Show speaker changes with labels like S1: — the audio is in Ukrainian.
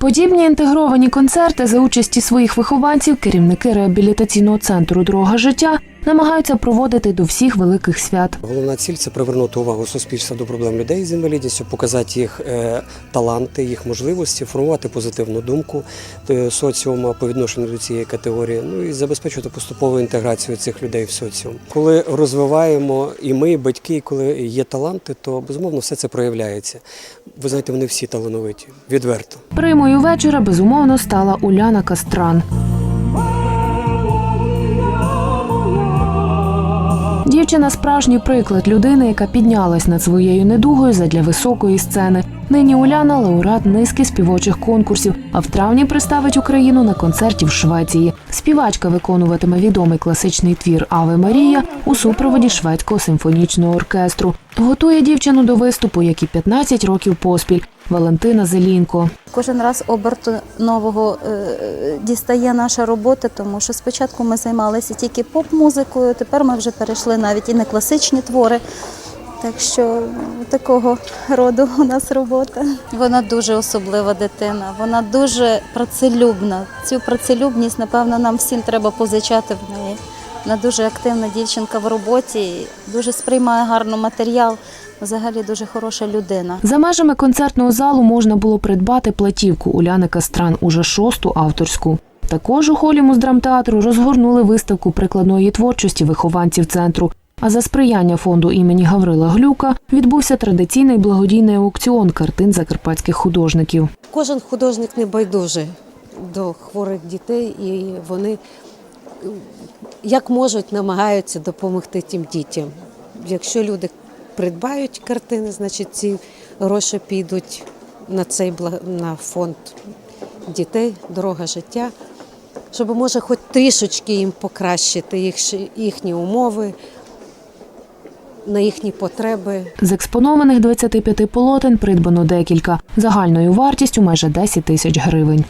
S1: Подібні інтегровані концерти за участі своїх вихованців керівники реабілітаційного центру Дорога життя намагаються проводити до всіх великих свят.
S2: Головна ціль це привернути увагу суспільства до проблем людей з інвалідністю, показати їх е, таланти, їх можливості, формувати позитивну думку е, соціуму по відношенню до цієї категорії, ну і забезпечувати поступову інтеграцію цих людей в соціум. Коли розвиваємо і ми, і батьки, і коли є таланти, то безумовно все це проявляється. Ви знаєте, вони всі талановиті, відверто.
S1: Примою вечора безумовно стала Уляна Кастран. Дівчина справжній приклад людини, яка піднялась над своєю недугою задля високої сцени. Нині Уляна лауреат низки співочих конкурсів, а в травні представить Україну на концерті в Швеції. Співачка виконуватиме відомий класичний твір Аве Марія у супроводі шведського симфонічного оркестру. Готує дівчину до виступу, як і 15 років поспіль. Валентина Зелінко.
S3: Кожен раз оберту нового е, дістає наша робота, тому що спочатку ми займалися тільки поп-музикою, тепер ми вже перейшли навіть і на класичні твори. Так що такого роду у нас робота. Вона дуже особлива дитина, вона дуже працелюбна. Цю працелюбність, напевно, нам всім треба позичати в неї. Вона дуже активна дівчинка в роботі, дуже сприймає гарно матеріал. Взагалі дуже хороша людина.
S1: За межами концертного залу можна було придбати платівку Уляни Кастран, уже шосту авторську. Також у холі муздрамтеатру розгорнули виставку прикладної творчості вихованців центру. А за сприяння фонду імені Гаврила Глюка відбувся традиційний благодійний аукціон картин закарпатських художників.
S4: Кожен художник не байдужий до хворих дітей, і вони як можуть намагаються допомогти тим дітям. Якщо люди придбають картини, значить ці гроші підуть на цей на фонд дітей, дорога життя, щоб може хоч трішечки їм покращити їх, їхні умови, на їхні потреби.
S1: З експонованих 25 полотен придбано декілька загальною вартістю майже 10 тисяч гривень.